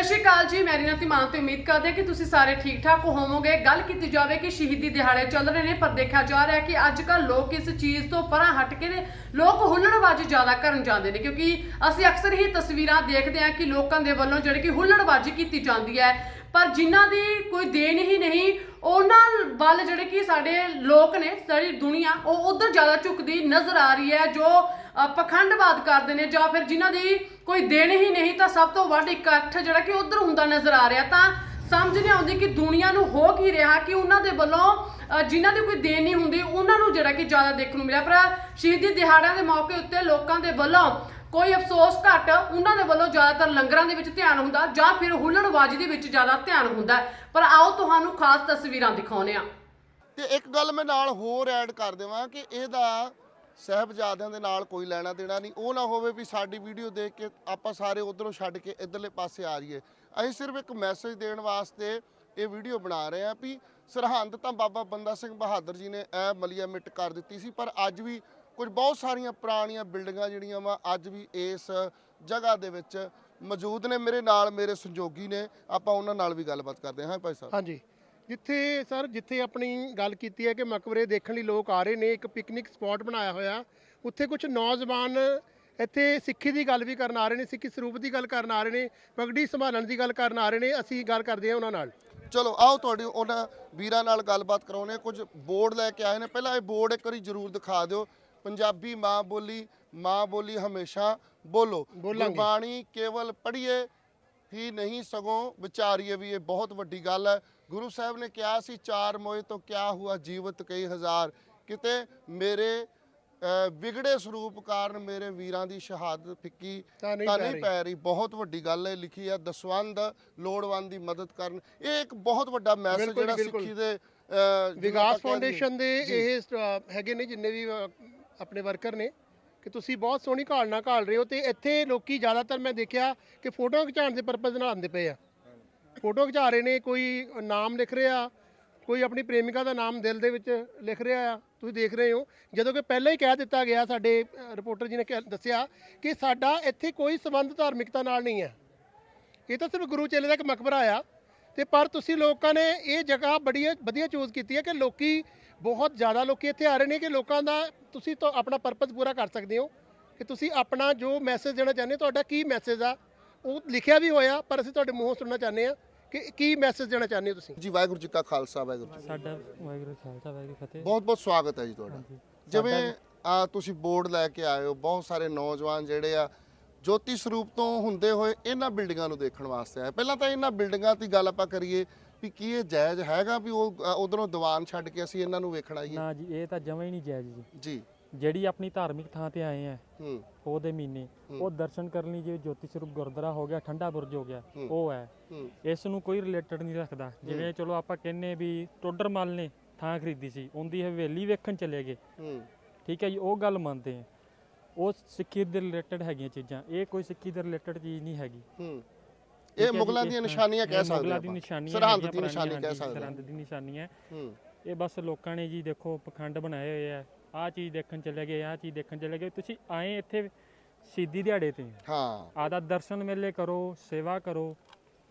ਸਤਿ ਸ਼੍ਰੀ ਅਕਾਲ ਜੀ, ਮੈਂ ਰੀਨਾ ਤਿਮਾਨ ਤੇ ਉਮੀਦ ਕਰਦੇ ਕਿ ਤੁਸੀਂ ਸਾਰੇ ਠੀਕ ਠਾਕ ਹੋਵੋਗੇ। ਗੱਲ ਕੀਤੀ ਜਾਵੇ ਕਿ ਸ਼ਹੀਦੀ ਦਿਹਾੜੇ ਚੱਲ ਰਹੇ ਨੇ, ਪਰ ਦੇਖਿਆ ਜਾ ਰਿਹਾ ਕਿ ਅੱਜ ਕੱਲ ਲੋਕ ਇਸ ਚੀਜ਼ ਤੋਂ ਪਰਾਂ ਹਟ ਕੇ ਨੇ। ਲੋਕ ਹੁੱਲੜਬਾਜ਼ੀ ਜ਼ਿਆਦਾ ਕਰਨ ਜਾਂਦੇ ਨੇ, ਕਿਉਂਕਿ ਅਸੀਂ ਅਕਸਰ ਹੀ ਤਸਵੀਰਾਂ ਦੇਖਦੇ ਹਾਂ ਕਿ ਲੋਕਾਂ ਦੇ ਵੱਲੋਂ ਜਿਹੜੀ ਕਿ ਹੁੱਲੜਬਾਜ਼ੀ ਕੀਤੀ ਜਾਂਦੀ ਹੈ। ਪਰ ਜਿਨ੍ਹਾਂ ਦੀ ਕੋਈ ਦੇਣ ਹੀ ਨਹੀਂ, ਉਹਨਾਂ ਵੱਲ ਜਿਹੜੇ ਕਿ ਸਾਡੇ ਲੋਕ ਨੇ ਸਾਰੀ ਦੁਨੀਆ, ਉਹ ਉਧਰ ਜ਼ਿਆਦਾ ਝੁਕਦੀ ਨਜ਼ਰ ਆ ਰਹੀ ਹੈ, ਜੋ ਪਖੰਡਵਾਦ ਕਰਦੇ ਨੇ ਜਾਂ ਫਿਰ ਜਿਨ੍ਹਾਂ ਦੀ ਕੋਈ ਦੇਣ ਹੀ ਨਹੀਂ ਤਾਂ ਸਭ ਤੋਂ ਵੱਧ ਇਕੱਠ ਜਿਹੜਾ ਕਿ ਉਧਰ ਹੁੰਦਾ ਨਜ਼ਰ ਆ ਰਿਹਾ। ਤਾਂ ਸਮਝ ਨਹੀਂ ਆਉਂਦੀ ਕਿ ਦੁਨੀਆ ਨੂੰ ਹੋ ਕੀ ਰਿਹਾ ਕਿ ਉਹਨਾਂ ਦੇ ਵੱਲੋਂ ਜਿਨ੍ਹਾਂ ਦੀ ਕੋਈ ਦੇਣ ਨਹੀਂ ਹੁੰਦੀ, ਉਹਨਾਂ ਨੂੰ ਜਿਹੜਾ ਕਿ ਜ਼ਿਆਦਾ ਦੇਖਣ ਨੂੰ ਮਿਲਿਆ। ਪਰ ਸ਼ਹੀਦੀ ਦਿਹਾੜਿਆਂ ਦੇ ਮੌਕੇ ਉੱਤੇ ਲੋਕਾਂ ਦੇ ਵੱਲੋਂ ਕੋਈ ਅਫਸੋਸ ਘੱਟ, ਉਹਨਾਂ ਦੇ ਵੱਲੋਂ ਜ਼ਿਆਦਾਤਰ ਲੰਗਰਾਂ ਦੇ ਵਿੱਚ ਧਿਆਨ ਹੁੰਦਾ ਜਾਂ ਫਿਰ ਹੁੱਲੜਬਾਜ਼ੀ ਦੇ ਵਿੱਚ ਜ਼ਿਆਦਾ ਧਿਆਨ ਹੁੰਦਾ। ਪਰ ਆਓ ਤੁਹਾਨੂੰ ਖਾਸ ਤਸਵੀਰਾਂ ਦਿਖਾਉਂਦੇ ਹਾਂ। ਤੇ ਇੱਕ ਗੱਲ ਮੈਂ ਨਾਲ ਹੋਰ ਐਡ ਕਰ ਦੇਵਾਂ ਕਿ ਇਹਦਾ ਸਹਿਬਜ਼ਾਦਿਆਂ ਦੇ ਨਾਲ ਕੋਈ ਲੈਣਾ ਦੇਣਾ ਨਹੀਂ। ਉਹ ਨਾ ਹੋਵੇ ਵੀ ਸਾਡੀ ਵੀਡੀਓ ਦੇਖ ਕੇ ਆਪਾਂ ਸਾਰੇ ਉਧਰੋਂ ਛੱਡ ਕੇ ਇਧਰਲੇ ਪਾਸੇ ਆ ਜਾਈਏ। ਅਸੀਂ ਸਿਰਫ ਇੱਕ ਮੈਸੇਜ ਦੇਣ ਵਾਸਤੇ ਇਹ ਵੀਡੀਓ ਬਣਾ ਰਹੇ ਹਾਂ ਵੀ ਸਰਹੰਦ ਤਾਂ ਬਾਬਾ ਬੰਦਾ ਸਿੰਘ ਬਹਾਦਰ ਜੀ ਨੇ ਇਹ ਮਲੀਆ ਮਿੱਟ ਕਰ ਦਿੱਤੀ ਸੀ, ਪਰ ਅੱਜ ਵੀ ਕੁਝ ਬਹੁਤ ਸਾਰੀਆਂ ਪੁਰਾਣੀਆਂ ਬਿਲਡਿੰਗਾਂ ਜਿਹੜੀਆਂ ਵਾ ਅੱਜ ਵੀ ਇਸ ਜਗ੍ਹਾ ਦੇ ਵਿੱਚ ਮੌਜੂਦ ਨੇ। ਮੇਰੇ ਨਾਲ ਮੇਰੇ ਸੰਜੋਗੀ ਨੇ। ਆਪਾਂ ਉਹਨਾਂ ਨਾਲ ਵੀ ਗੱਲਬਾਤ ਕਰਦੇ ਹਾਂ ਭਾਈ ਸਾਹਿਬ। ਹਾਂਜੀ। ਜਿੱਥੇ ਸਰ ਜਿੱਥੇ ਆਪਣੀ ਗੱਲ ਕੀਤੀ ਹੈ ਕਿ ਮਕਬਰੇ ਦੇਖਣ ਲਈ ਲੋਕ ਆ ਰਹੇ ਨੇ ਇੱਕ ਪਿਕਨਿਕ ਸਪੌਟ ਬਣਾਇਆ ਹੋਇਆ। ਉੱਥੇ ਕੁਝ ਨੌਜਵਾਨ ਇੱਥੇ ਸਿੱਖੀ ਦੀ ਗੱਲ ਵੀ ਕਰਨ ਆ ਰਹੇ ਨੇ ਸਿੱਖੀ ਸਰੂਪ ਦੀ ਗੱਲ ਕਰਨ ਆ ਰਹੇ ਨੇ ਪਗੜੀ ਸੰਭਾਲਣ ਦੀ ਗੱਲ ਕਰਨ ਆ ਰਹੇ ਨੇ। ਅਸੀਂ ਗੱਲ ਕਰਦੇ ਹਾਂ ਉਹਨਾਂ ਨਾਲ। ਚਲੋ ਆਓ ਤੁਹਾਡੀ ਉਹਨਾਂ ਵੀਰਾਂ ਨਾਲ ਗੱਲਬਾਤ ਕਰਾਉਣੇ ਕੁਝ ਬੋਰਡ ਲੈ ਕੇ ਆਏ ਨੇ। ਪਹਿਲਾਂ ਇਹ ਬੋਰਡ ਇੱਕ ਵਾਰੀ ਜ਼ਰੂਰ ਦਿਖਾ ਦਿਓ। ਪੰਜਾਬੀ ਮਾਂ ਬੋਲੀ ਮਾਂ ਬੋਲੀ ਹਮੇਸ਼ਾ ਬੋਲੋ। ਗੁਰਬਾਣੀ ਕੇਵਲ ਪੜ੍ਹੀਏ ਹੀ ਨਹੀਂ ਸਗੋਂ ਵਿਚਾਰੀਏ ਵੀ। ਇਹ ਬਹੁਤ ਵੱਡੀ ਗੱਲ ਹੈ। ਗੁਰੂ ਸਾਹਿਬ ਨੇ ਕਿਹਾ ਸੀ ਚਾਰ ਮੋਏ ਤੋਂ ਕਿਆ ਹੁਆ ਜੀਵਤ ਕਈ ਹਜ਼ਾਰ ਕਿਤੇ ਮੇਰੇ ਵਿਗੜੇ ਸਰੂਪ ਕਾਰਨ ਮੇਰੇ ਵੀਰਾਂ ਦੀ ਸ਼ਹਾਦਤ ਫਿੱਕੀ ਤਾਂ ਨਹੀਂ ਪੈ ਰਹੀ। ਬਹੁਤ ਵੱਡੀ ਗੱਲ ਹੈ ਲਿਖੀ ਹੈ ਦਸਵੰਦ ਲੋੜਵੰਦ ਦੀ ਮਦਦ ਕਰਨ ਇਹ ਇੱਕ ਬਹੁਤ ਵੱਡਾ ਮੈਸੇਜ ਜਿਹੜਾ। ਸਿੱਖੀ ਦੇ ਵਿਕਾਸ। ਫਾਊਂਡੇਸ਼ਨ ਦੇ। ਇਹ ਹੈਗੇ ਨੇ ਜਿੰਨੇ ਵੀ ਆਪਣੇ ਵਰਕਰ ਨੇ ਕਿ ਤੁਸੀਂ ਬਹੁਤ ਸੋਹਣੀ ਘਾਲਣਾ ਘਾਲ ਰਹੇ ਹੋ ਤੇ ਇੱਥੇ ਲੋਕੀ ਜ਼ਿਆਦਾਤਰ ਮੈਂ ਦੇਖਿਆ ਕਿ ਫੋਟੋ ਖਿਚਾਉਣ ਦੇ ਪਰਪਸ ਨਾਲ ਆਉਂਦੇ ਪਏ ਆ ਫੋਟੋ ਖਿਚਾ ਰਹੇ ਨੇ, ਕੋਈ ਨਾਮ ਲਿਖ ਰਿਹਾ, ਕੋਈ ਆਪਣੀ ਪ੍ਰੇਮਿਕਾ ਦਾ ਨਾਮ ਦਿਲ ਦੇ ਵਿੱਚ ਲਿਖ ਰਿਹਾ ਆ, ਤੁਸੀਂ ਦੇਖ ਰਹੇ ਹੋ। ਜਦੋਂ ਕਿ ਪਹਿਲਾਂ ਹੀ ਕਹਿ ਦਿੱਤਾ ਗਿਆ ਸਾਡੇ ਰਿਪੋਰਟਰ ਜੀ ਨੇ ਕਿਹਾ- ਦੱਸਿਆ ਕਿ ਸਾਡਾ ਇੱਥੇ ਕੋਈ ਸੰਬੰਧ ਧਾਰਮਿਕਤਾ ਨਾਲ ਨਹੀਂ ਹੈ। ਇਹ ਤਾਂ ਸਿਰਫ ਗੁਰੂ ਚੇਲੇ ਦਾ ਇੱਕ ਮਕਬਰਾ ਆ ਤੇ ਪਰ ਤੁਸੀਂ ਲੋਕਾਂ ਨੇ ਇਹ ਜਗ੍ਹਾ ਬੜੀ ਵਧੀਆ ਚੂਜ਼ ਕੀਤੀ ਹੈ ਕਿ ਲੋਕੀ ਬਹੁਤ ਜ਼ਿਆਦਾ ਲੋਕੀ ਇੱਥੇ ਆ ਰਹੇ ਨੇ ਕਿ ਲੋਕਾਂ ਦਾ ਤੁਸੀਂ ਤਾਂ ਆਪਣਾ ਪਰਪਸ ਪੂਰਾ ਕਰ ਸਕਦੇ ਹੋ, ਕਿ ਤੁਸੀਂ ਆਪਣਾ ਜੋ ਮੈਸੇਜ ਦੇਣਾ ਚਾਹੁੰਦੇ ਹੋ, ਤੁਹਾਡਾ ਕੀ ਮੈਸੇਜ ਆ, ਉਹ ਲਿਖਿਆ ਵੀ ਹੋਇਆ, ਪਰ ਅਸੀਂ ਤੁਹਾਡੇ ਮੂੰਹੋਂ ਸੁਣਨਾ ਚਾਹੁੰਦੇ ਆ ਕਿ ਕੀ ਮੈਸੇਜ ਦੇਣਾ ਚਾਹੁੰਦੇ ਹੋ ਤੁਸੀਂ? ਜੀ ਵਾਹਿਗੁਰੂ ਜੀ ਕਾ ਖਾਲਸਾ ਵਾਹਿਗੁਰੂ ਜੀ ਸਾਡਾ ਵਾਹਿਗੁਰੂ ਖਾਲਸਾ ਵਾਹਿਗੁਰੂ ਫਤਿਹ। ਬਹੁਤ ਬਹੁਤ ਸਵਾਗਤ ਹੈ ਜੀ ਤੁਹਾਡਾ। ਜਿਵੇਂ ਆ ਤੁਸੀਂ ਬੋਰਡ ਲੈ ਕੇ ਆਏ ਹੋ ਬਹੁਤ ਸਾਰੇ ਨੌਜਵਾਨ ਜਿਹੜੇ ਆ ਜੋਤੀ ਸਰੂਪ ਤੋਂ ਹੁੰਦੇ ਹੋਏ ਇਹਨਾਂ ਬਿਲਡਿੰਗਾਂ ਨੂੰ ਦੇਖਣ ਵਾਸਤੇ ਆਏ। ਪਹਿਲਾਂ ਤਾਂ ਇਹਨਾਂ ਬਿਲਡਿੰਗਾਂ ਦੀ ਗੱਲ ਆਪਾਂ ਕਰੀਏ ਵੀ ਕੀ ਇਹ ਜਾਇਜ਼ ਹੈਗਾ ਵੀ ਉਹ ਉਧਰੋਂ ਦੀਵਾਨ ਛੱਡ ਕੇ ਅਸੀਂ ਇਹਨਾਂ ਨੂੰ ਵੇਖਣ ਆਈਏ ਨਾ ਜੀ ਇਹ ਤਾਂ ਜਮਾਂ ਹੀ ਨਹੀਂ ਜਾਇਜ਼ ਜੀ। ਜੀ। ਜਿਹੜੀ ਆਪਣੀ ਧਾਰਮਿਕ ਥਾਂ ਤੇ ਆਏ ਆ ਹੂੰ। ਉਹਦੇ ਮਹੀਨੇ ਉਹ ਦਰਸ਼ਨ ਕਰਨ ਲਈ ਜਿਵੇਂ ਜੋਤੀ ਸਰੂਪ ਗੁਰਦੁਆਰਾ ਹੋ ਗਿਆ ਠੰਡਾ ਬੁਰਜ ਹੋ ਗਿਆ। ਉਹ ਹੈ। ਇਸ ਨੂੰ ਕੋਈ ਰਿਲੇਟਡ ਨਹੀਂ ਰੱਖਦਾ। ਜਿਵੇਂ ਚਲੋ ਆਪਾਂ ਕਹਿੰਨੇ ਵੀ ਟੋਡਰਮਲ ਨੇ ਥਾਂ ਖਰੀਦੀ ਸੀ ਉਹਦੀ ਹਵੇਲੀ ਵੇਖਣ ਚਲੇ ਗਏ। ਹੂੰ। ਠੀਕ ਹੈ ਜੀ ਉਹ ਗੱਲ ਮੰਨਦੇ ਆ। ਉਹ ਸਿੱਖੀ ਦੇ ਰਿਲੇਟਡ ਹੈਗੀਆਂ ਚੀਜ਼ਾਂ ਇਹ ਕੋਈ ਸਿੱਖੀ ਦੇ ਰਿਲੇਟਡ ਚੀਜ਼ ਨਹੀਂ ਹੈਗੀ। ਹੂੰ। ਇਹ ਮੁਗਲਾਂ ਦੀਆਂ ਨਿਸ਼ਾਨੀਆਂ ਕਹਿ ਸਕਦੇ ਮੁਗਲਾਂ ਦੀ ਨਿਸ਼ਾਨੀਆਂ ਸਰਹੰਦ ਦੀ ਨਿਸ਼ਾਨੀ ਕਹਿ ਸਕਦੇ। ਸਰਹੰਦ ਦੀ ਨਿਸ਼ਾਨੀ ਹੈ ਹੂੰ। ਇਹ ਬਸ ਲੋਕਾਂ ਨੇ ਜੀ ਦੇਖੋ ਪਖੰਡ ਬਣਾਏ ਹੋਏ ਆ। ਆਹ ਚੀਜ਼ ਦੇਖਣ ਚਲੇ ਗਏ ਆਹ ਚੀਜ਼ ਦੇਖਣ ਚਲੇ ਗਏ। ਤੁਸੀਂ ਆਏ ਇੱਥੇ ਸ਼ਹੀਦੀ ਦਿਹਾੜੇ ਤੇ। ਹਾਂ। ਆਦਾ ਦਰਸ਼ਨ ਮੇਲੇ ਕਰੋ ਸੇਵਾ ਕਰੋ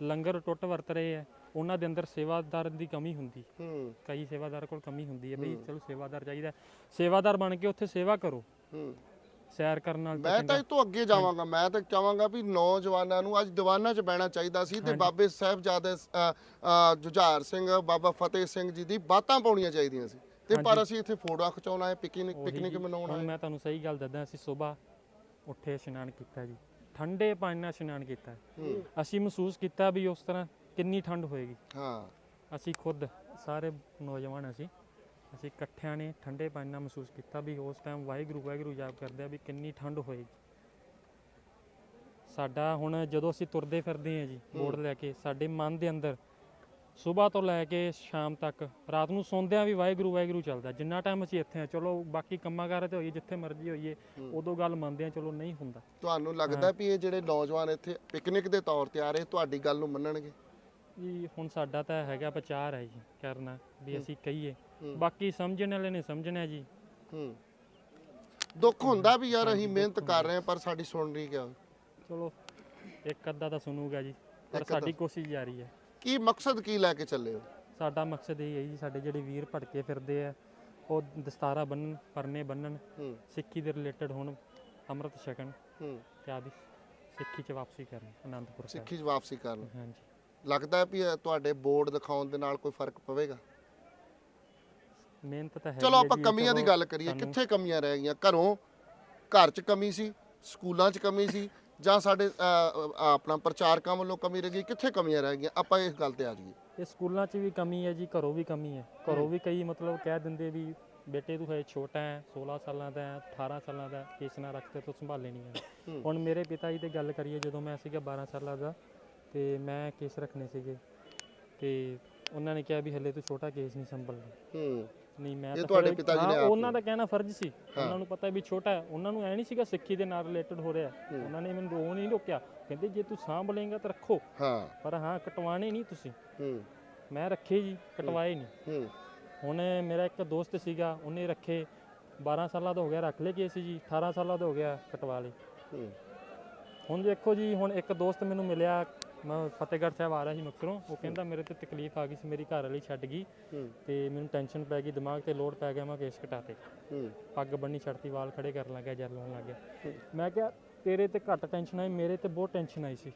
ਲੰਗਰ ਟੁੱਟ ਵਰਤ ਰਹੇ ਆ ਉਹਨਾਂ ਦੇ ਅੰਦਰ ਸੇਵਾਦਾਰ ਦੀ ਕਮੀ ਹੁੰਦੀ। ਹੂੰ। ਕਈ ਸੇਵਾਦਾਰ ਕੋਲ ਕਮੀ ਹੁੰਦੀ ਹੈ ਬਈ ਚਲੋ ਸੇਵਾਦਾਰ ਚਾਹੀਦਾ। ਸੇਵਾਦਾਰ ਬਣ ਕੇ ਉੱਥੇ ਸੇਵਾ ਕਰੋ। ਹੂੰ। ਸੈਰ ਕਰਨ ਨਾਲ ਮੈਂ ਤਾਂ ਇਹ ਤੋਂ ਅੱਗੇ ਜਾਵਾਂਗਾ ਮੈਂ ਤਾਂ ਚਾਹਾਂਗਾ ਵੀ ਨੌਜਵਾਨਾਂ ਨੂੰ ਅੱਜ ਦੀਵਾਨਾਂ 'ਚ ਬਹਿਣਾ ਚਾਹੀਦਾ ਸੀ ਤੇ ਬਾਬੇ ਸਾਹਿਬਜ਼ਾਦੇ ਅ, ਅ, ਜੁਝਾਰ ਸਿੰਘ ਬਾਬਾ ਫਤਿਹ ਸਿੰਘ ਜੀ ਦੀ ਬਾਤਾਂ ਪਾਉਣੀਆਂ ਚਾਹੀਦੀਆਂ ਸੀ। ਤੇ ਪਰ ਅਸੀਂ ਇੱਥੇ ਫੋਟੋਆਂ ਖਿਚਾਉਣ ਆਏ ਪਿਕਨਿਕ ਪਿਕਨਿਕ ਮਨਾਉਣ ਆਏ। ਮੈਂ ਤੁਹਾਨੂੰ ਸਹੀ ਗੱਲ ਦੱਸਦਾ ਅਸੀਂ ਸਵੇਰ ਉੱਠੇ ਇਸ਼ਨਾਨ ਕੀਤਾ ਜੀ। ਠੰਡੇ ਪਾਣੀ ਨਾਲ ਇਸ਼ਨਾਨ ਕੀਤਾ। ਅਸੀਂ ਮਹਿਸੂਸ ਕੀਤਾ ਵੀ ਉਸ ਤਰ੍ਹਾਂ ਕਿੰਨੀ ਠੰਡ ਹੋਏਗੀ। ਹਾਂ। ਅਸੀਂ ਖੁਦ ਸਾਰੇ ਨੌਜਵਾਨ ਅਸੀਂ ਅਸੀਂ ਇਕੱਠਿਆਂ ਨੇ ਠੰਡੇ ਪਾਣੀ ਨਾਲ ਮਹਿਸੂਸ ਕੀਤਾ ਵੀ ਉਸ ਟਾਈਮ ਵਾਹਿਗੁਰੂ ਵਾਹਿਗੁਰੂ ਜਾਪ ਕਰਦੇ ਆ ਵੀ ਕਿੰਨੀ ਠੰਡ ਹੋਏਗੀ। ਸਾਡਾ ਹੁਣ ਜਦੋਂ ਅਸੀਂ ਤੁਰਦੇ ਫਿਰਦੇ ਆ ਜੀ ਬੋਰਡ ਲੈ ਕੇ ਸਾਡੇ ਮਨ ਦੇ ਅੰਦਰ ਸਵੇਰ ਤੋਂ ਲੈ ਕੇ ਸ਼ਾਮ ਤੱਕ ਰਾਤ ਨੂੰ ਸੌਂਦਿਆਂ ਵੀ ਵਾਹਿਗੁਰੂ ਵਾਹਿਗੁਰੂ ਚੱਲਦਾ। ਜਿੰਨਾ ਟਾਈਮ ਅਸੀਂ ਇੱਥੇ ਆ ਚਲੋ ਬਾਕੀ ਕੰਮਾਂ ਕਾਰਾਂ ਤੇ ਹੋਈਏ ਜਿੱਥੇ ਮਰਜ਼ੀ ਹੋਈਏ ਉਦੋਂ ਗੱਲ ਮੰਨਦੇ ਆ ਚਲੋ ਨਹੀਂ ਹੁੰਦਾ। ਤੁਹਾਨੂੰ ਲੱਗਦਾ ਵੀ ਇਹ ਜਿਹੜੇ ਨੌਜਵਾਨ ਇੱਥੇ ਪਿਕਨਿਕ ਦੇ ਤੌਰ ਤੇ ਆ ਰਹੇ ਤੁਹਾਡੀ ਗੱਲ ਨੂੰ ਮੰਨਣਗੇ? ਜੀ ਹੁਣ ਸਾਡਾ ਤਾਂ ਹੈਗਾ ਵਿਚਾਰ ਹੈ ਜੀ ਕਰਨਾ ਵੀ ਅਸੀਂ ਕਹੀਏ। ਬਾਕੀ ਸਮਝਣ ਵਾਲੇ ਨੇ ਸਮਝਣਾ ਜੀ। ਹੂੰ। ਦੁੱਖ ਹੁੰਦਾ ਵੀ ਯਾਰ ਅਸੀਂ ਮਿਹਨਤ ਕਰ ਰਹੇ ਹਾਂ ਪਰ ਸਾਡੀ ਸੁਣ ਨਹੀਂ ਗਿਆ ਚਲੋ ਇੱਕ ਅੱਧਾ ਤਾਂ ਸੁਣੂਗਾ ਜੀ ਪਰ ਸਾਡੀ ਕੋਸ਼ਿਸ਼ ਜਾਰੀ ਹੈ। ਕੀ ਮਕਸਦ ਕੀ ਲੈ ਕੇ ਚੱਲੇ ਹੋ? ਸਾਡਾ ਮਕਸਦ ਇਹ ਹੈ ਜੀ ਸਾਡੇ ਜਿਹੜੇ ਵੀਰ ਭਟਕੇ ਫਿਰਦੇ ਆ ਉਹ ਦਸਤਾਰਾ ਬੰਨਣ ਪਰਨੇ ਬੰਨਣ ਹੂੰ। ਸਿੱਖੀ ਦੇ ਰਿਲੇਟਡ ਹੁਣ ਅੰਮ੍ਰਿਤ ਛਕਣ ਹੂੰ। ਤੇ ਆਦੀ ਸਿੱਖੀ ਚ ਵਾਪਸੀ ਕਰਨ ਆਨੰਦਪੁਰ ਸਾਹਿਬ। ਸਿੱਖੀ 'ਚ ਵਾਪਸੀ ਕਰਨ। ਹਾਂਜੀ। ਲੱਗਦਾ ਵੀ ਇਹ ਤੁਹਾਡੇ ਬੋਰਡ ਦਿਖਾਉਣ ਦੇ ਨਾਲ ਕੋਈ ਫ਼ਰਕ ਪਵੇਗਾ? ਮਿਹਨਤ ਤਾਂ ਹੈ ਚਲੋ ਆਪਾਂ ਕਮੀਆਂ ਦੀ ਗੱਲ ਕਰੀਏ ਕਿੱਥੇ ਕਮੀਆਂ ਰਹਿ ਗਈਆਂ? ਘਰੋਂ ਘਰ 'ਚ ਕਮੀ ਸੀ ਸਕੂਲਾਂ 'ਚ ਕਮੀ ਸੀ ਜਾਂ ਸਾਡੇ ਅ, ਅ, ਆਪਣਾ ਪ੍ਰਚਾਰਕਾਂ ਵੱਲੋਂ ਕਮੀ ਰਹਿ ਗਈ ਕਿੱਥੇ ਕਮੀਆਂ ਰਹਿ ਗਈਆਂ? ਆਪਾਂ ਇਸ ਗੱਲ ਤੇ ਆ ਜਾਈਏ। ਇਹ ਸਕੂਲਾਂ 'ਚ ਵੀ ਕਮੀ ਹੈ ਜੀ ਘਰੋਂ ਵੀ ਕਮੀ ਹੈ। ਘਰੋਂ ਵੀ ਕਈ ਮਤਲਬ ਕਹਿ ਦਿੰਦੇ ਵੀ ਬੇਟੇ ਤੂੰ ਹੈ ਛੋਟਾ ਹੈ 16 ਸਾਲਾਂ ਦਾ ਹੈ 18 ਸਾਲਾਂ ਦਾ ਹੈ, ਕੇਸ ਨਾ ਰੱਖਤੇ ਤੂੰ ਸੰਭਾਲੇ ਨਹੀਂ ਹੈ। ਹੁਣ ਮੇਰੇ ਪਿਤਾ ਜੀ ਤੇ ਗੱਲ ਕਰੀਏ ਜਦੋਂ ਮੈਂ ਸੀਗਾ 12 ਸਾਲਾਂ ਦਾ ਤੇ ਮੈਂ ਕੇਸ ਰੱਖਣੇ ਸੀਗੇ। ਤੇ ਉਹਨਾਂ ਨੇ ਕਿਹਾ ਵੀ ਹਲੇ ਤੂੰ ਛੋਟਾ ਕੇਸ ਨਹੀਂ ਸੰਭਲਦਾ ਹੂੰ। ਨਹੀਂ ਮੈਂ ਇਹ ਤੁਹਾਡੇ ਪਿਤਾ ਜੀ ਨੇ ਆਪ ਉਹਨਾਂ ਦਾ ਕਹਿਣਾ ਫਰਜ਼ ਸੀ। ਉਹਨਾਂ ਨੂੰ ਪਤਾ ਵੀ ਛੋਟਾ ਹੈ। ਉਹਨਾਂ ਨੂੰ ਐ ਨਹੀਂ ਸੀਗਾ ਸਿੱਖੀ ਦੇ ਨਾਲ ਰਿਲੇਟਡ ਹੋ ਰਿਹਾ। ਉਹਨਾਂ ਨੇ ਮੈਨੂੰ ਉਹ ਨਹੀਂ ਰੋਕਿਆ। ਕਹਿੰਦੇ ਜੇ ਤੂੰ ਸਾਂਭ ਲਏਗਾ ਤਾਂ ਰੱਖੋ। ਹਾਂ। ਪਰ ਹਾਂ ਕਟਵਾਣੇ ਨਹੀਂ ਤੁਸੀਂ। ਹੂੰ। ਮੈਂ ਰੱਖੇ ਜੀ ਕਟਵਾਏ ਨਹੀਂ। ਹੂੰ। ਹੁਣ ਮੇਰਾ ਇੱਕ ਦੋਸਤ ਸੀਗਾ ਉਹਨੇ ਰੱਖੇ। 12 ਸਾਲਾਂ ਦਾ ਹੋ ਗਿਆ ਰੱਖ ਲਏ ਕੇਸ ਜੀ। 18 ਸਾਲਾਂ ਦਾ ਹੋ ਗਿਆ ਕਟਵਾ ਲਏ। ਹੂੰ। ਹੁਣ ਦੇਖੋ ਜੀ ਹੁਣ ਇੱਕ ਦੋਸਤ ਮੈਨੂੰ ਮਿਲਿਆ ਮੈਂ ਫਤਿਹਗੜ੍ਹ ਸਾਹਿਬ ਆ ਰਿਹਾ ਸੀ ਮੁਕਤਸਰੋਂ ਉਹ ਕਹਿੰਦਾ ਮੇਰੇ ਤੇ ਤਕਲੀਫ ਆ ਗਈ ਸੀ ਮੇਰੀ ਘਰ ਵਾਲੀ ਛੱਡ ਗਈ ਤੇ ਮੈਨੂੰ ਟੈਨਸ਼ਨ ਪੈ ਗਈ ਦਿਮਾਗ ਤੇ ਲੋਡ ਪੈ ਗਿਆ ਮੈਂ ਕੇਸ ਕਟਾਤੇ। ਪੱਗ ਬੰਨੀ ਛੱਡਤੀ ਵਾਲ ਖੜੇ ਕਰਨ ਲੱਗਿਆ ਜਰ ਲਾਉਣ ਲੱਗ ਗਿਆ ਮੈਂ ਕਿਹਾ ਤੇਰੇ ਤੇ ਘੱਟ ਟੈਨਸ਼ਨ ਆਈ ਮੇਰੇ ਤੇ ਬਹੁਤ ਟੈਨਸ਼ਨ ਆਈ ਸੀ।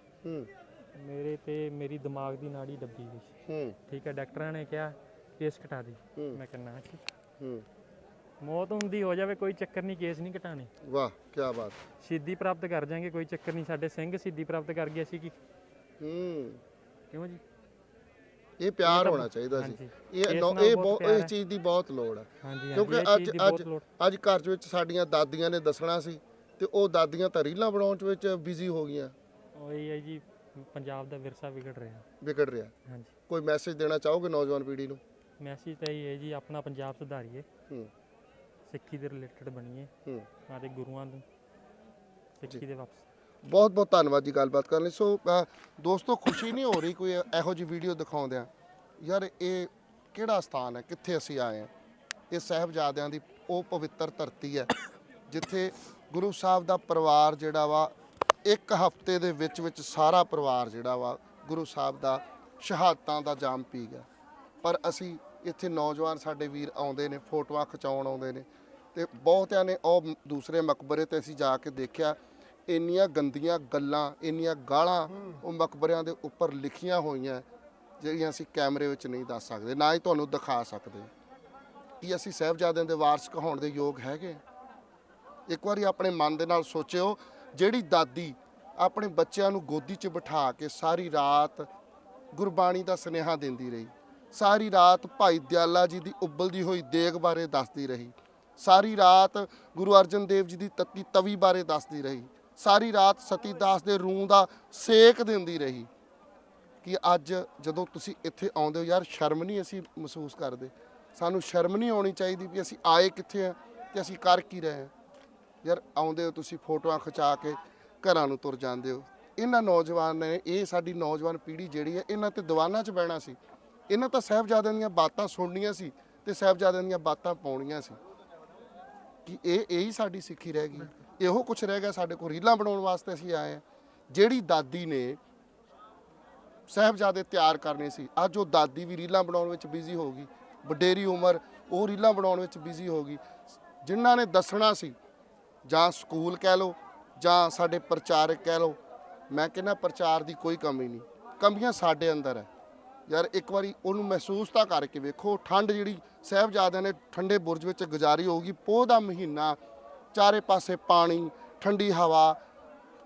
ਮੇਰੇ ਤੇ ਮੇਰੀ ਦਿਮਾਗ ਦੀ ਨਾੜੀ ਦੱਬੀ ਗਈ ਸੀ। ਠੀਕ ਹੈ ਡਾਕਟਰਾਂ ਨੇ ਕਿਹਾ ਕੇਸ ਕਟਾ ਦੀ। ਮੈਂ ਕਿਹਾ ਨਾ ਜੀ। ਹੂੰ। ਮੌਤ ਹੁੰਦੀ ਹੋ ਜਾਵੇ ਕੋਈ ਚੱਕਰ ਨਹੀਂ ਕੇਸ ਨਹੀਂ ਕਟਾਣੇ। ਵਾਹ ਕੀ ਬਾਤ। ਸਿੱਧੀ ਪ੍ਰਾਪਤ ਕਰ ਜਾਾਂਗੇ ਕੋਈ ਚੱਕਰ ਨਹੀਂ ਸਾਡੇ ਸਿੰਘ ਸਿੱਧੀ ਪ੍ਰਾਪਤ ਕਰ ਗਏ ਸੀ ਕੀ? ਹੂੰ। ਕਿਉਂ ਜੀ? ਇਹ ਪਿਆਰ ਹੋਣਾ ਚਾਹੀਦਾ ਸੀ। ਇਹ ਨੌ- ਇਹ ਬਹੁਤ ਇਸ। ਚੀਜ਼ ਦੀ ਬਹੁਤ ਲੋੜ ਹੈ। ਹਾਂਜੀ ਕਿਉਂਕਿ ਅੱਜ ਅੱਜ ਅੱਜ ਘਰ ਦੇ ਵਿੱਚ ਸਾਡੀਆਂ ਦਾਦੀਆਂ ਨੇ ਦੱਸਣਾ ਸੀ ਤੇ ਉਹ ਦਾਦੀਆਂ ਤਾਂ ਰੀਲਾਂ ਬਣਾਉਣ ਚ ਵਿੱਚ ਬਿਜ਼ੀ ਹੋ ਗਈਆਂ। ਉਹੀ ਹੈ ਜੀ ਪੰਜਾਬ ਦਾ ਵਿਰਸਾ ਵਿਗੜ ਰਿਹਾ। ਵਿਗੜ ਰਿਹਾ। ਹਾਂਜੀ। ਕੋਈ ਮੈਸੇਜ ਦੇਣਾ ਚਾਹੋਗੇ ਨੌਜਵਾਨ ਪੀੜ੍ਹੀ ਨੂੰ? ਮੈਸੇਜ ਤਾਂ ਇਹ ਹੈ ਜੀ ਆਪਣਾ ਪੰਜਾਬ ਸੁਧਾਰੀਏ। ਹੂੰ। ਸਿੱਖੀ ਦੇ ਰਿਲੇਟਡ ਬਣੀਏ। ਹੂੰ। ਸਾਡੇ ਗੁਰੂਆਂ ਨੂੰ ਸਿੱਖੀ ਦੇ ਵਾਪਸ ਬਹੁਤ ਬਹੁਤ ਧੰਨਵਾਦ ਜੀ ਗੱਲਬਾਤ ਕਰਨ ਲਈ। ਸੋ ਅ, ਦੋਸਤੋ ਖੁਸ਼ੀ ਨਹੀਂ ਹੋ ਰਹੀ ਕੋਈ ਇਹੋ ਜੀ ਵੀਡੀਓ ਦਿਖਾਉਂਦਿਆਂ। ਯਾਰ ਇਹ ਕਿਹੜਾ ਸਥਾਨ ਹੈ? ਕਿੱਥੇ ਅਸੀਂ ਆਏ ਹਾਂ? ਇਹ ਸਾਹਿਬਜ਼ਾਦਿਆਂ ਦੀ ਉਹ ਪਵਿੱਤਰ ਧਰਤੀ ਹੈ ਜਿੱਥੇ ਗੁਰੂ ਸਾਹਿਬ ਦਾ ਪਰਿਵਾਰ ਜਿਹੜਾ ਵਾ ਇੱਕ ਹਫ਼ਤੇ ਦੇ ਵਿੱਚ ਵਿੱਚ ਸਾਰਾ ਪਰਿਵਾਰ ਜਿਹੜਾ ਵਾ ਗੁਰੂ ਸਾਹਿਬ ਦਾ ਸ਼ਹਾਦਤਾਂ ਦਾ ਜਾਮ ਪੀ ਗਿਆ। ਪਰ ਅਸੀਂ ਇੱਥੇ ਨੌਜਵਾਨ ਸਾਡੇ ਵੀਰ ਆਉਂਦੇ ਨੇ ਫੋਟੋਆਂ ਖਿਚਾਉਣ ਆਉਂਦੇ ਨੇ ਤੇ ਬਹੁਤਿਆਂ ਨੇ ਉਹ ਦੂਸਰੇ ਮਕਬਰੇ ਤੇ ਅਸੀਂ ਜਾ ਕੇ ਦੇਖਿਆ। ਇੰਨੀਆਂ ਗੰਦੀਆਂ ਗੱਲਾਂ, ਇੰਨੀਆਂ ਗਾਲਾਂ ਉਹ ਮਕਬਰਿਆਂ ਦੇ ਉੱਪਰ ਲਿਖੀਆਂ ਹੋਈਆਂ, ਜਿਹੜੀਆਂ ਅਸੀਂ ਕੈਮਰੇ ਵਿੱਚ ਨਹੀਂ ਦੱਸ ਸਕਦੇ, ਨਾ ਹੀ ਤੁਹਾਨੂੰ ਦਿਖਾ ਸਕਦੇ। ਕੀ ਅਸੀਂ ਸਾਹਿਬਜ਼ਾਦਿਆਂ ਦੇ ਵਾਰਸ ਕਹਾਉਣ ਦੇ ਯੋਗ ਹੈਗੇ? ਇੱਕ ਵਾਰੀ ਆਪਣੇ ਮਨ ਦੇ ਨਾਲ ਸੋਚਿਓ, ਜਿਹੜੀ ਦਾਦੀ ਆਪਣੇ ਬੱਚਿਆਂ ਨੂੰ ਗੋਦੀ 'ਚ ਬਿਠਾ ਕੇ ਸਾਰੀ ਰਾਤ ਗੁਰਬਾਣੀ ਦਾ ਸੁਨੇਹਾ ਦਿੰਦੀ ਰਹੀ, ਸਾਰੀ ਰਾਤ ਭਾਈ ਦਿਆਲਾ ਜੀ ਦੀ ਉਬਲਦੀ ਹੋਈ ਦੇਗ ਬਾਰੇ ਦੱਸਦੀ ਰਹੀ, ਸਾਰੀ ਰਾਤ ਗੁਰੂ ਅਰਜਨ ਦੇਵ ਜੀ ਦੀ ਤਤੀ ਤਵੀ ਬਾਰੇ ਦੱਸਦੀ ਰਹੀ ਸਾਰੀ ਰਾਤ ਸਤੀ ਦਾਸ ਦੇ ਰੂਹ ਦਾ ਸੇਕ ਦਿੰਦੀ ਰਹੀ ਕਿ ਅੱਜ ਜਦੋਂ ਤੁਸੀਂ ਇੱਥੇ ਆਉਂਦੇ ਹੋ, ਯਾਰ ਸ਼ਰਮ ਨਹੀਂ ਅਸੀਂ ਮਹਿਸੂਸ ਕਰਦੇ। ਸਾਨੂੰ ਸ਼ਰਮ ਨਹੀਂ ਆਉਣੀ ਚਾਹੀਦੀ ਵੀ ਅਸੀਂ ਆਏ ਕਿੱਥੇ ਆ ਤੇ ਅਸੀਂ ਕਰ ਕੀ ਰਹੇ ਹਾਂ ਯਾਰ ਆਉਂਦੇ ਹੋ ਤੁਸੀਂ ਫੋਟੋਆਂ ਖਿਚਾ ਕੇ ਘਰਾਂ ਨੂੰ ਤੁਰ ਜਾਂਦੇ ਹੋ। ਇਹਨਾਂ ਨੌਜਵਾਨ ਨੇ, ਇਹ ਸਾਡੀ ਨੌਜਵਾਨ ਪੀੜ੍ਹੀ ਜਿਹੜੀ ਹੈ, ਇਹਨਾਂ ਤੇ ਦੀਵਾਨਾਂ 'ਚ ਬਹਿਣਾ ਸੀ। ਇਹਨਾਂ ਤਾਂ ਸਾਹਿਬਜ਼ਾਦਿਆਂ ਦੀਆਂ ਬਾਤਾਂ ਸੁਣਨੀਆਂ ਸੀ ਤੇ ਸਾਹਿਬਜ਼ਾਦਿਆਂ ਦੀਆਂ ਬਾਤਾਂ ਪਾਉਣੀਆਂ ਸੀ। ਕਿ ਇਹ ਇਹ ਹੀ ਸਾਡੀ ਸਿੱਖੀ ਰਹਿ ਗਈ? ਇਹੋ ਕੁਝ ਰਹਿ ਗਿਆ ਸਾਡੇ ਕੋਲ ਰੀਲਾਂ ਬਣਾਉਣ ਵਾਸਤੇ ਅਸੀਂ ਆਏ ਆ ਜਿਹੜੀ ਦਾਦੀ ਨੇ ਸਾਹਿਬਜ਼ਾਦੇ ਤਿਆਰ ਕਰਨੇ ਸੀ, ਅੱਜ ਉਹ ਦਾਦੀ ਵੀ ਰੀਲਾਂ ਬਣਾਉਣ ਵਿੱਚ ਬਿਜ਼ੀ ਹੋ ਗਈ। ਵਡੇਰੀ ਉਮਰ, ਉਹ ਰੀਲਾਂ ਬਣਾਉਣ ਵਿੱਚ ਬਿਜ਼ੀ ਹੋ ਗਈ। ਜਿਨ੍ਹਾਂ ਨੇ ਦੱਸਣਾ ਸੀ, ਜਾਂ ਸਕੂਲ ਕਹਿ ਲਓ, ਜਾਂ ਸਾਡੇ ਪ੍ਰਚਾਰਕ ਕਹਿ ਲਓ, ਮੈਂ ਕਹਿੰਦਾ ਪ੍ਰਚਾਰ ਦੀ ਕੋਈ ਕਮੀ ਨਹੀਂ। ਕਮੀਆਂ ਸਾਡੇ ਅੰਦਰ ਹੈ। ਯਾਰ ਇੱਕ ਵਾਰੀ ਉਹਨੂੰ ਮਹਿਸੂਸ ਤਾਂ ਕਰਕੇ ਵੇਖੋ, ਠੰਡ ਜਿਹੜੀ ਸਾਹਿਬਜ਼ਾਦਿਆਂ ਨੇ ਠੰਡੇ ਬੁਰਜ ਵਿੱਚ ਗੁਜ਼ਾਰੀ ਹੋਊਗੀ, ਪੋਹ ਦਾ ਮਹੀਨਾ ਚਾਰੇ ਪਾਸੇ ਪਾਣੀ, ਠੰਡੀ ਹਵਾ,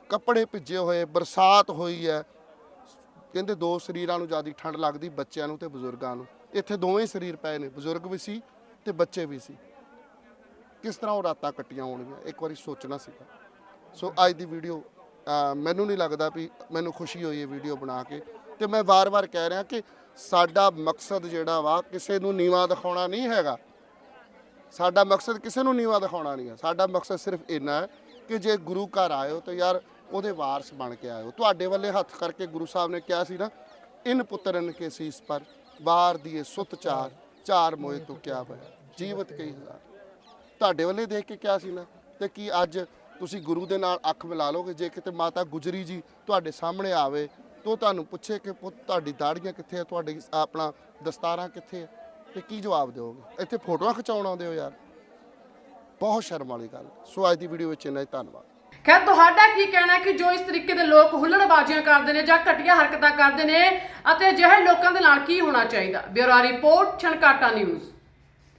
ਕੱਪੜੇ ਭਿੱਜੇ ਹੋਏ, ਬਰਸਾਤ ਹੋਈ ਹੈ। ਕਹਿੰਦੇ ਦੋ ਸਰੀਰਾਂ ਨੂੰ ਜ਼ਿਆਦਾ ਠੰਡ ਲੱਗਦੀ, ਬੱਚਿਆਂ ਨੂੰ ਤੇ ਬਜ਼ੁਰਗਾਂ ਨੂੰ। ਇੱਥੇ ਦੋਵੇਂ ਸਰੀਰ ਪਏ ਨੇ, ਬਜ਼ੁਰਗ ਵੀ ਸੀ ਤੇ ਬੱਚੇ ਵੀ ਸੀ। ਕਿਸ ਤਰ੍ਹਾਂ ਉਹ ਰਾਤਾਂ ਕੱਟੀਆਂ ਹੋਣਗੀਆਂ, ਇੱਕ ਵਾਰੀ ਸੋਚਣਾ ਸੀਗਾ। ਸੋ ਅੱਜ ਦੀ ਵੀਡੀਓ ਮੈਨੂੰ ਨਹੀਂ ਲੱਗਦਾ ਵੀ ਮੈਨੂੰ ਖੁਸ਼ੀ ਹੋਈ ਇਹ ਵੀਡੀਓ ਬਣਾ ਕੇ। ਤੇ ਮੈਂ ਵਾਰ-ਵਾਰ ਕਹਿ ਰਿਹਾ ਕਿ ਸਾਡਾ ਮਕਸਦ ਜਿਹੜਾ ਵਾ, ਕਿਸੇ ਨੂੰ ਨੀਵਾ ਦਿਖਾਉਣਾ ਨਹੀਂ ਹੈਗਾ। ਸਾਡਾ ਮਕਸਦ ਕਿਸੇ ਨੂੰ ਨੀਵਾ ਦਿਖਾਉਣਾ ਨਹੀਂ ਹੈ। ਸਾਡਾ ਮਕਸਦ ਸਿਰਫ ਇੰਨਾ ਹੈ ਕਿ ਜੇ ਗੁਰੂ ਘਰ ਆਇਓ ਤਾਂ ਯਾਰ ਉਹਦੇ ਵਾਰਸ ਬਣ ਕੇ ਆਇਓ। ਤੁਹਾਡੇ ਵੱਲੇ ਹੱਥ ਕਰਕੇ ਗੁਰੂ ਸਾਹਿਬ ਨੇ ਕਿਹਾ ਸੀ ਨਾ, ਇਨ ਪੁੱਤਰਨ ਕੇ ਸੀਸ ਪਰ, ਵਾਰ ਦੀਏ ਸੁਤ ਚਾਰ ਚਾਰ ਮੋਏ ਤੂੰ ਕਿਆ ਬਇਆ ਜੀਵਤ ਕਈ ਹਜ਼ਾਰ। ਤੁਹਾਡੇ ਵੱਲੇ ਦੇਖ ਕੇ ਕਿਹਾ ਸੀ ਨਾ, ਤੇ ਕੀ ਅੱਜ ਤੁਸੀਂ ਗੁਰੂ ਦੇ ਨਾਲ ਅੱਖ ਮਿਲਾ ਲੋਗੇ ਜੇ ਕਿਤੇ ਮਾਤਾ ਗੁਜਰੀ ਜੀ ਤੁਹਾਡੇ ਸਾਹਮਣੇ ਆਵੇ, ਤੋ ਤੁਹਾਨੂੰ ਪੁੱਛੇ ਕਿ ਪੁੱਤ ਤੁਹਾਡੀ ਦਾੜੀਆਂ ਕਿੱਥੇ ਆ? ਤੁਹਾਡੀ ਆਪਣਾ ਦਸਤਾਰਾਂ ਕਿੱਥੇ ਆ? ਤੇ ਕੀ ਜਵਾਬ ਦਿਓਗੇ? ਇੱਥੇ ਫੋਟੋਆਂ ਖਿਚਾਉਣ ਆਉਂਦੇ ਹੋ ਯਾਰ। ਬਹੁਤ ਸ਼ਰਮ ਵਾਲੀ ਗੱਲ। ਸੋ ਅੱਜ ਦੀ ਵੀਡੀਓ ਵਿੱਚ ਇੰਨਾ ਹੀ। ਧੰਨਵਾਦ। ਖੈਰ, ਤੁਹਾਡਾ ਕੀ ਕਹਿਣਾ ਕਿ ਜੋ ਇਸ ਤਰੀਕੇ ਦੇ ਲੋਕ ਹੁੱਲੜਬਾਜ਼ੀਆਂ ਕਰਦੇ ਨੇ ਜਾਂ ਘਟੀਆ ਹਰਕਤਾਂ ਕਰਦੇ ਨੇ ਅਤੇ ਅਜਿਹੇ ਲੋਕਾਂ ਦੇ ਨਾਲ ਕੀ ਹੋਣਾ ਚਾਹੀਦਾ? Bureau report Chhankata news.